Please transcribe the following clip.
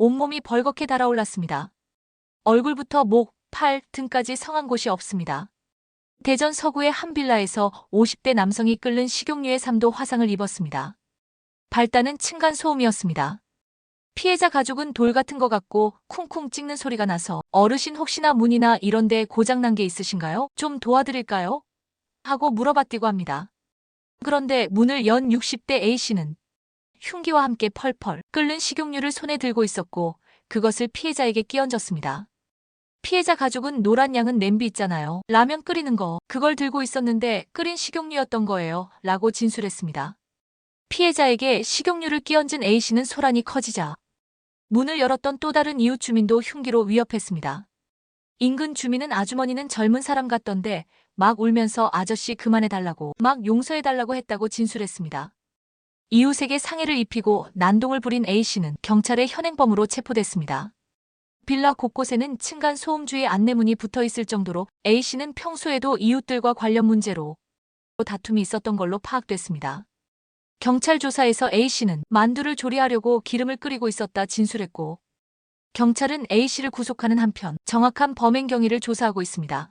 온몸이 벌겋게 달아올랐습니다. 얼굴부터 목, 팔, 등까지 성한 곳이 없습니다. 대전 서구의 한 빌라에서 50대 남성이 끓는 식용유의 삶도 화상을 입었습니다. 발단은 층간 소음이었습니다. 피해자 가족은 돌 같은 것 같고 쿵쿵 찍는 소리가 나서 어르신 혹시나 문이나 이런 데 고장난 게 있으신가요? 좀 도와드릴까요? 하고 물어봤디고 합니다. 그런데 문을 연 60대 A씨는 흉기와 함께 펄펄 끓는 식용유를 손에 들고 있었고 그것을 피해자에게 끼얹었습니다. 피해자 가족은 노란 양은 냄비 있잖아요. 라면 끓이는 거. 그걸 들고 있었는데 끓인 식용유였던 거예요. 라고 진술했습니다. 피해자에게 식용유를 끼얹은 A씨는 소란이 커지자 문을 열었던 또 다른 이웃 주민도 흉기로 위협했습니다. 인근 주민은 아주머니는 젊은 사람 같던데 막 울면서 아저씨 그만해달라고 막 용서해달라고 했다고 진술했습니다. 이웃에게 상해를 입히고 난동을 부린 A씨는 경찰의 현행범으로 체포됐습니다. 빌라 곳곳에는 층간 소음주의 안내문이 붙어 있을 정도로 A씨는 평소에도 이웃들과 관련 문제로 다툼이 있었던 걸로 파악됐습니다. 경찰 조사에서 A씨는 만두를 조리하려고 기름을 끓이고 있었다 진술했고 경찰은 A씨를 구속하는 한편 정확한 범행 경위를 조사하고 있습니다.